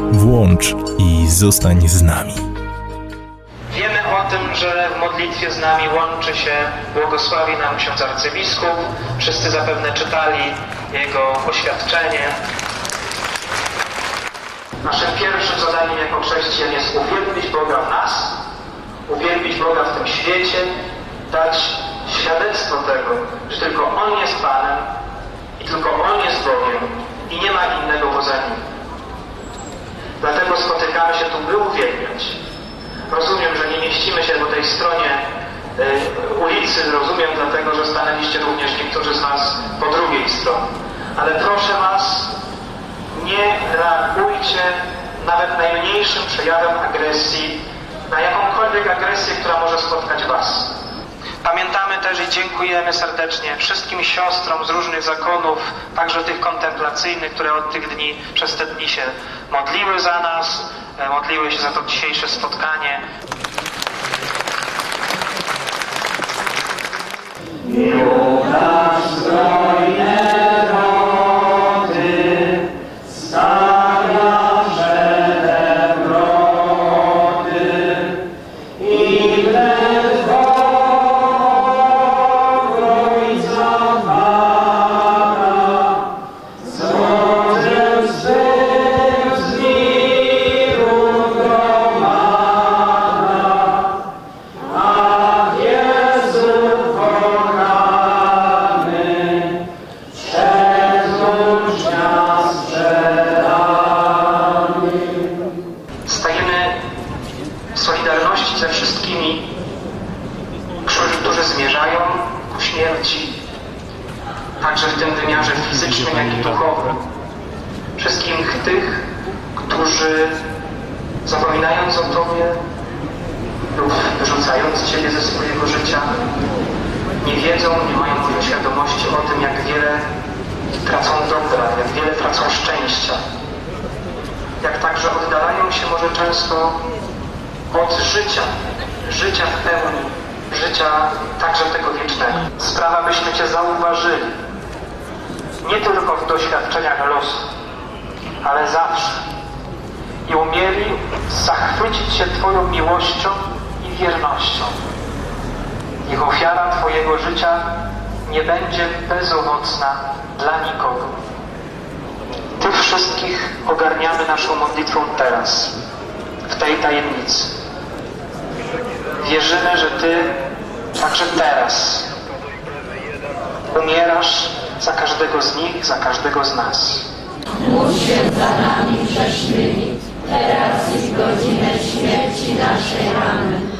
Włącz i zostań z nami. Wiemy o tym, że w modlitwie z nami łączy się, błogosławi nam ksiądz arcybiskup. Wszyscy zapewne czytali jego oświadczenie. Naszym pierwszym zadaniem jako chrześcijan jest uwielbić Boga w nas, uwielbić Boga w tym świecie, dać świadectwo tego, że tylko On jest Panem i tylko On jest Bogiem i nie ma innego poza Nim. Dlatego spotykamy się tu, by uwielbiać. Rozumiem, że nie mieścimy się po tej stronie y, ulicy, rozumiem dlatego, że stanęliście również niektórzy z Was po drugiej stronie. Ale proszę Was, nie reagujcie nawet najmniejszym przejawem agresji na jakąkolwiek agresję, która może spotkać Was. Pamiętamy też i dziękujemy serdecznie wszystkim siostrom z różnych zakonów, także tych kontemplacyjnych, które od tych dni, przez te dni się modliły za nas, e, modliły się za to dzisiejsze spotkanie. Stajemy wyrzucając Ciebie ze swojego życia, nie wiedzą, nie mają świadomości o tym, jak wiele tracą dobra, jak wiele tracą szczęścia. Jak także oddalają się może często od życia, życia w pełni, życia także tego wiecznego. Sprawa, byśmy Cię zauważyli, nie tylko w doświadczeniach losu, ale zawsze. I umieli zachwycić się Twoją miłością wiernością. Niech ofiara Twojego życia nie będzie bezowocna dla nikogo. Tych wszystkich ogarniamy naszą modlitwą teraz, w tej tajemnicy. Wierzymy, że Ty także teraz umierasz za każdego z nich, za każdego z nas. Módl się za nami grzesznymi, teraz i w godzinę śmierci naszej. Amen.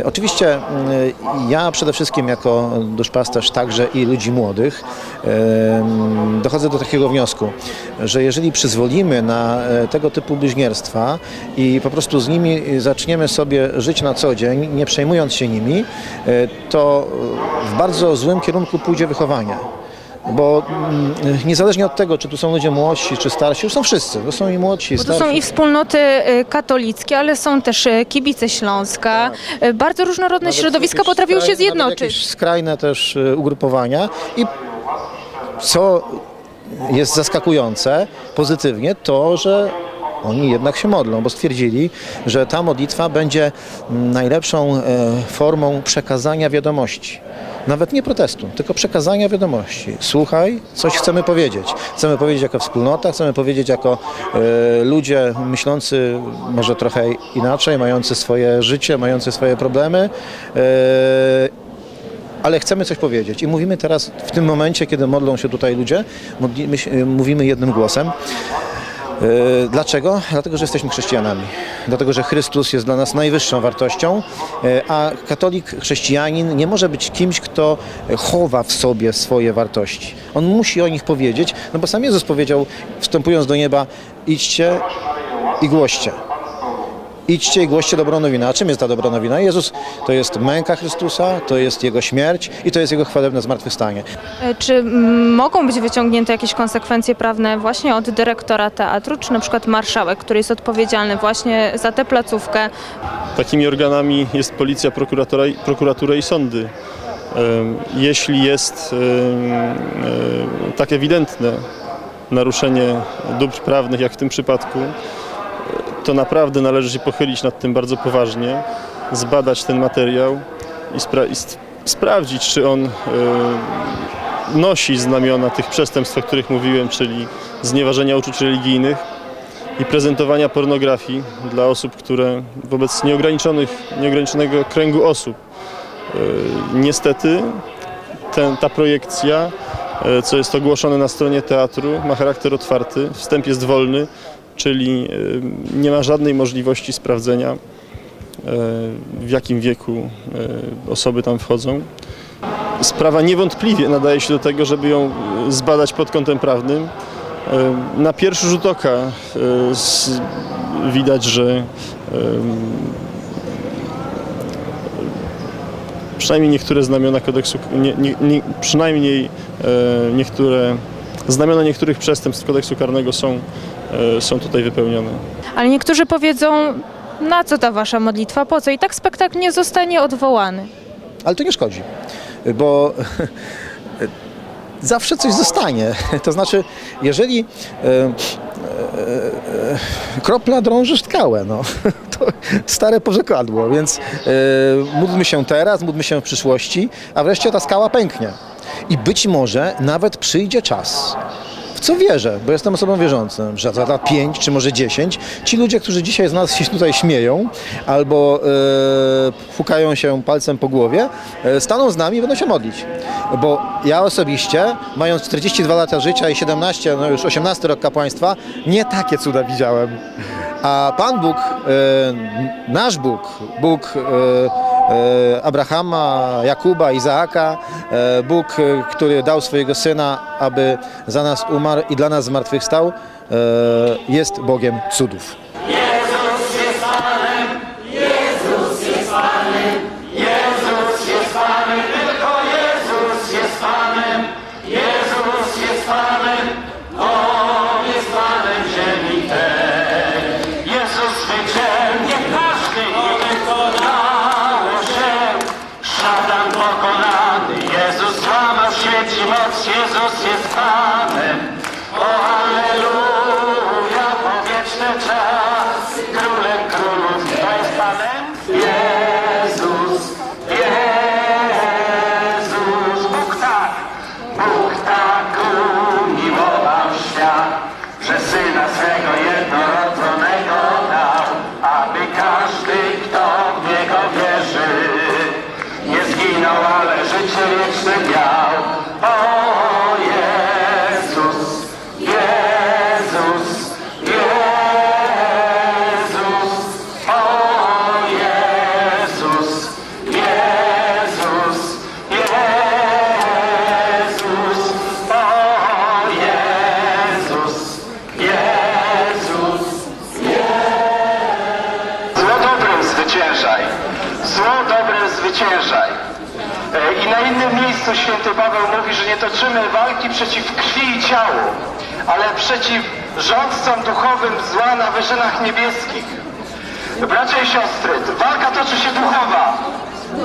E, Oczywiście m, ja przede wszystkim jako duszpasterz także i ludzi młodych dochodzę do takiego wniosku, że jeżeli przyzwolimy na e, tego typu bluźnierstwa i po prostu z nimi zaczniemy sobie żyć na co dzień, nie przejmując się nimi, e, to w bardzo złym kierunku pójdzie wychowanie. Bo mm, niezależnie od tego, czy tu są ludzie młodsi, czy starsi, już są wszyscy, to są i młodsi, Bo to starsi. są i wspólnoty y, katolickie, ale są też y, kibice Śląska. Y, Bardzo różnorodne Nawet środowiska się skrajne- nawet zjednoczyć. Jakieś skrajne też ugrupowania i co jest zaskakujące pozytywnie, to, że oni jednak się modlą, bo stwierdzili, że ta modlitwa będzie mm, najlepszą e, formą przekazania wiadomości. Nawet nie protestu, tylko przekazania wiadomości. Słuchaj, coś chcemy powiedzieć. Chcemy powiedzieć jako wspólnota, chcemy powiedzieć jako e, ludzie myślący może trochę inaczej, mający swoje życie, mający swoje problemy. E, ale chcemy coś powiedzieć i mówimy teraz w tym momencie, kiedy modlą się tutaj ludzie, się, mówimy jednym głosem. E, Dlaczego? Dlatego, że jesteśmy chrześcijanami. Dlatego, że Chrystus jest dla nas najwyższą wartością, e, a katolik, chrześcijanin nie może być kimś, kto chowa w sobie swoje wartości. On musi o nich powiedzieć, no bo sam Jezus powiedział, wstępując do nieba, idźcie i głoście. Idźcie i głoście dobrą nowinę. A czym jest ta dobra nowina? Jezus to jest męka Chrystusa, to jest Jego śmierć i to jest Jego chwalebne zmartwychwstanie. E, Czy mogą być wyciągnięte jakieś konsekwencje prawne właśnie od dyrektora teatru, czy na przykład marszałek, który jest odpowiedzialny właśnie za tę placówkę? Takimi organami jest policja, prokuratora, i- prokuratura i sądy. Jeśli jest e, tak ewidentne naruszenie dóbr prawnych, jak w tym przypadku, to naprawdę należy się pochylić nad tym bardzo poważnie, zbadać ten materiał i, spra- i sprawdzić, czy on e, nosi znamiona tych przestępstw, o których mówiłem, czyli znieważenia uczuć religijnych i prezentowania pornografii dla osób, które wobec nieograniczonych, nieograniczonego kręgu osób. E, Niestety ten, ta projekcja, e, co jest ogłoszone na stronie teatru, ma charakter otwarty, wstęp jest wolny, czyli e, nie ma żadnej możliwości sprawdzenia, e, w jakim wieku e, osoby tam wchodzą. Sprawa niewątpliwie nadaje się do tego, żeby ją zbadać pod kątem prawnym. Na pierwszy rzut oka widać, że przynajmniej niektóre znamiona kodeksu, nie, nie, nie, przynajmniej niektóre znamiona niektórych przestępstw kodeksu karnego są, są tutaj wypełnione. Ale niektórzy powiedzą, na co ta wasza modlitwa, po co? I tak spektakl nie zostanie odwołany. Ale to nie szkodzi, bo zawsze coś zostanie. To znaczy, jeżeli e, e, e, kropla drąży skałę, no, to stare porzekadło, więc e, módlmy się teraz, módlmy się w przyszłości, a wreszcie ta skała pęknie. I być może nawet przyjdzie czas, w co wierzę, bo jestem osobą wierzącą, że za lat 5 czy może 10 ci ludzie, którzy dzisiaj z nas się tutaj śmieją albo e, się palcem po głowie, e, staną z nami i będą się modlić. Bo ja osobiście, mając 42 lata życia i 17, no już 18 rok kapłaństwa, nie takie cuda widziałem. A Pan Bóg, e, nasz Bóg, Bóg e, Abrahama, Jakuba, Izaaka, e, Bóg, e, który dał swojego Syna, aby za nas umarł i dla nas zmartwychwstał, e, jest Bogiem cudów. Jezus zwycięży, nie każdy nie wykonało Jezus I na innym miejscu święty Paweł mówi, że nie toczymy walki przeciw krwi i ciału, ale przeciw rządcom duchowym zła na wyżynach niebieskich. Bracia i siostry, walka toczy się duchowa.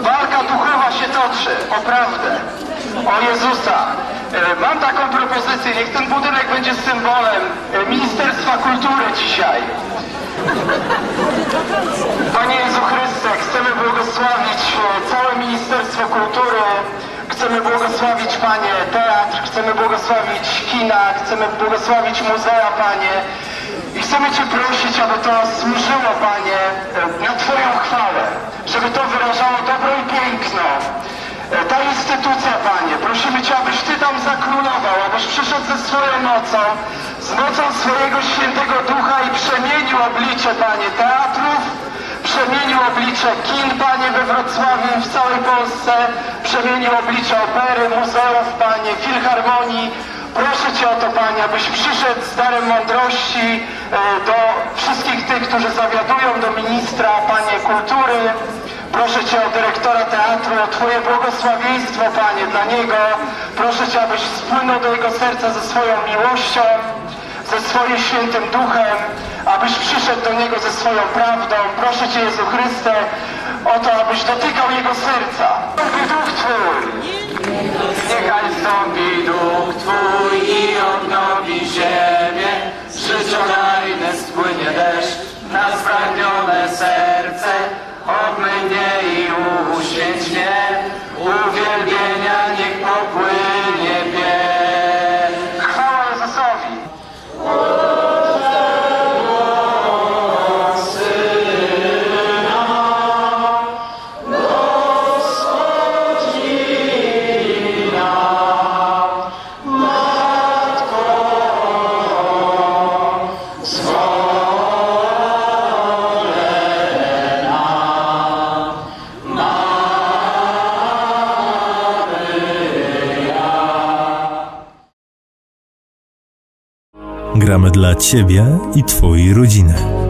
Walka duchowa się toczy o prawdę, o Jezusa. E, Mam taką propozycję, niech ten budynek będzie symbolem e, Ministerstwa Kultury dzisiaj. Panie Jezu Chryste, chcemy błogosławić e, całe Ministerstwo Kultury, chcemy błogosławić Panie teatr, chcemy błogosławić kina, chcemy błogosławić muzea Panie i chcemy Cię prosić, aby to służyło Panie na Twoją chwałę, żeby to wyrażało dobro i piękno. Ta instytucja, Panie, prosimy Cię, abyś Ty tam zakrólował, abyś przyszedł ze swoją mocą, z mocą swojego świętego ducha i przemienił oblicze, Panie, teatrów, przemienił oblicze kin, Panie, we Wrocławiu i w całej Polsce, przemienił oblicze opery, muzeów, Panie, filharmonii, Proszę Cię o to, Panie, abyś przyszedł z darem mądrości e, do wszystkich tych, którzy zawiadują, do ministra, Panie, kultury. Proszę Cię o dyrektora teatru, o Twoje błogosławieństwo, Panie, dla niego. Proszę Cię, abyś spłynął do jego serca ze swoją miłością, ze swoim świętym duchem, abyś przyszedł do niego ze swoją prawdą. Proszę Cię, Jezu Chryste, o to, abyś dotykał jego serca. Stąpi duch Twój! Niechaj stąpi duch Twój i odnowi ziemię. Życiodajny spłynie deszcz na spragnione serce. Obmyj mnie i uświęć mnie. Uwielbienia Gramy dla Ciebie i Twojej rodziny.